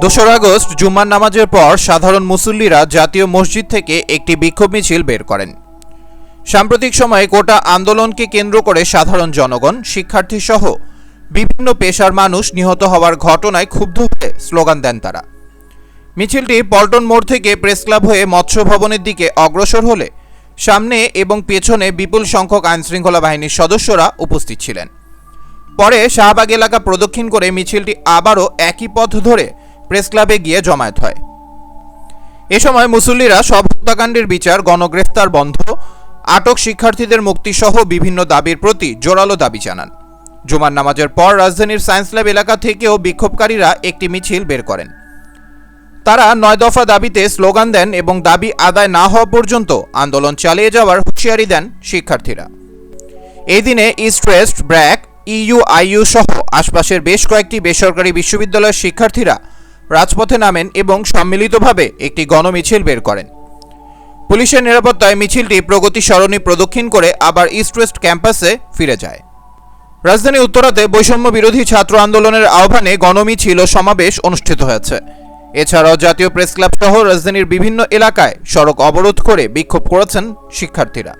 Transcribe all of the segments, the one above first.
দোসরা আগস্ট, জুম্মার নামাজের পর সাধারণ মুসল্লিরা জাতীয় মসজিদ থেকে একটি বিক্ষোভ মিছিল বের করেন। সাম্প্রতিক সময়ে কোটা আন্দোলনকে কেন্দ্র করে সাধারণ জনগণ শিক্ষার্থী সহ বিভিন্ন পেশার মানুষ নিহত হওয়ার ঘটনায় ক্ষুব্ধ হয়ে স্লোগান দেন তারা। মিছিলটি পল্টন মোড় থেকে প্রেস ক্লাব হয়ে মৎস্য ভবনের দিকে অগ্রসর হলে সামনে এবং পেছনে বিপুল সংখ্যক আইনশৃঙ্খলা বাহিনীর সদস্যরা উপস্থিত ছিলেন। পরে শাহবাগ এলাকা প্রদক্ষিণ করে মিছিলটি আবারও একই পথ ধরে প্রেস ক্লাবে গিয়ে জমায়েত হয়। এ সময় মুসল্লিরা সব হত্যাকাণ্ডের বিচার, গণগ্রেফতার বন্ধ, আটক শিক্ষার্থীদের মুক্তিসহ বিভিন্ন দাবির প্রতি জোরালো দাবি জানান। জুমার নামাজের পর রাজধানীর সায়েন্স ল্যাব এলাকা থেকেও বিক্ষোভকারীরা একটি মিছিল বের করেন। তারা নয় দফা দাবিতে স্লোগান দেন এবং দাবি আদায় না হওয়া পর্যন্ত আন্দোলন চালিয়ে যাওয়ার হুঁশিয়ারি দেন শিক্ষার্থীরা। এই দিনে East West BRAC EU IU সহ আশপাশের বেশ কয়েকটি বেসরকারি বিশ্ববিদ্যালয়ের শিক্ষার্থীরা রাজপথে নামেন এবং সম্মিলিতভাবে একটি গণমিছিল বের করেন। পুলিশের নিরাপত্তায় মিছিলটি প্রগতি সরণি প্রদক্ষিণ করে আবার ইস্ট ওয়েস্ট ক্যাম্পাসে ফিরে যায়। রাজধানী উত্তরাতে বৈষম্য বিরোধী ছাত্র আন্দোলনের আহ্বানে গণমিছিল ও সমাবেশ অনুষ্ঠিত হয়েছে। এছাড়াও জাতীয় প্রেস ক্লাব সহ রাজধানীর বিভিন্ন এলাকায় সড়ক অবরোধ করে বিক্ষোভ করেছেন শিক্ষার্থীরা।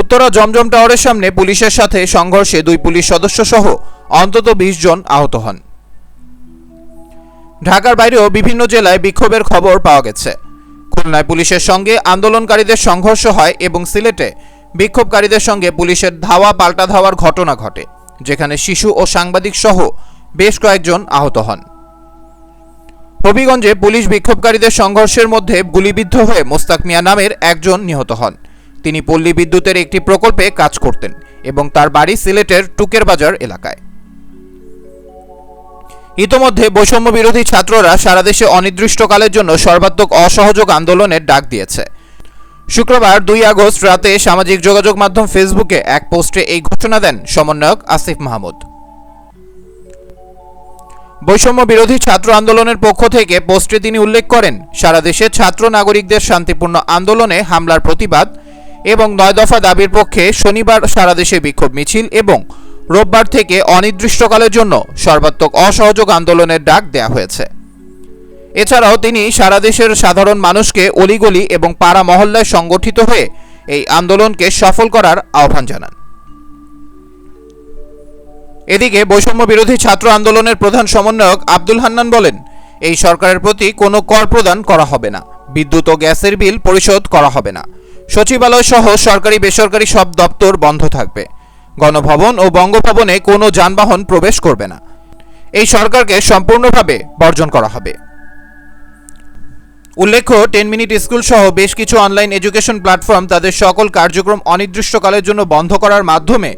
উত্তরা জমজম টাওয়ারের সামনে পুলিশের সাথে সংঘর্ষে দুই পুলিশ সদস্য সহ অন্তত বিশ জন আহত হন। ঢাকার বাইরেও বিভিন্ন জেলায় বিক্ষোভের খবর পাওয়া গেছে। খুলনায় পুলিশের সঙ্গে আন্দোলনকারীদের সংঘর্ষ হয় এবং সিলেটে বিক্ষোভকারীদের সঙ্গে পুলিশের ধাওয়া পাল্টা ধাওয়ার ঘটনা ঘটে, যেখানে শিশু ও সাংবাদিক সহ বেশ কয়েকজন আহত হন। হবিগঞ্জে পুলিশ বিক্ষোভকারীদের সংঘর্ষের মধ্যে গুলিবিদ্ধ হয়ে মোস্তাক মিয়া নামের একজন নিহত হন। তিনি পল্লী বিদ্যুতের একটি প্রকল্পে কাজ করতেন এবং তার বাড়ি সিলেটের টুকের বাজার এলাকায়। ইতোমধ্যে বৈষম্য বিরোধী ছাত্ররা সারা দেশে অনির্দিষ্টকালের জন্য সর্বাত্মক অসহযোগ আন্দোলনের ডাক দিয়েছে। শুক্রবার দুই আগস্ট রাতে সামাজিক যোগাযোগ মাধ্যম ফেসবুকে এক পোস্টে এই ঘোষণা দেন সমন্বয়ক আসিফ মাহমুদ। বৈষম্য বিরোধী ছাত্র আন্দোলনের পক্ষ থেকে পোস্টে তিনি উল্লেখ করেন, সারা দেশে ছাত্র নাগরিকদের শান্তিপূর্ণ আন্দোলনে হামলার প্রতিবাদ এবং নয় দফা দাবির পক্ষে শনিবার সারা দেশে বিক্ষোভ মিছিল এবং রোববার থেকে অনির্দিষ্টকালের জন্য সর্বাত্মক অসহযোগ আন্দোলনের ডাক দেয়া হয়েছে। এছাড়াও তিনি সারা দেশের সাধারণ মানুষকে অলিগলি এবং পাড়া মহল্লায় সংগঠিত হয়ে এই আন্দোলনকে সফল করার আহ্বান জানান। এদিকে বৈষম্য বিরোধী ছাত্র আন্দোলনের প্রধান সমন্বয়ক আব্দুল হান্নান বলেন, এই সরকারের প্রতি কোনো কর প্রদান করা হবে না। বিদ্যুৎ ও গ্যাসের বিল পরিশোধ করা হবে না। সচিবালয় সহ সরকারি বেসরকারি সব দপ্তর বন্ধ থাকবে। গণভবন ও বঙ্গভবনে কোনো যানবাহন প্রবেশ করবে না। এই সরকারকে সম্পূর্ণভাবে বর্জন করা হবে। উল্লেখ্য, টেন মিনিট স্কুল সহ বেশ কিছু অনলাইন এডুকেশন প্ল্যাটফর্ম তাদের সকল কার্যক্রম অনির্দিষ্টকালের জন্য বন্ধ করার মাধ্যমে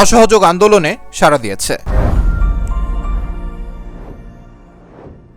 অসহযোগ আন্দোলনে সাড়া দিয়েছে।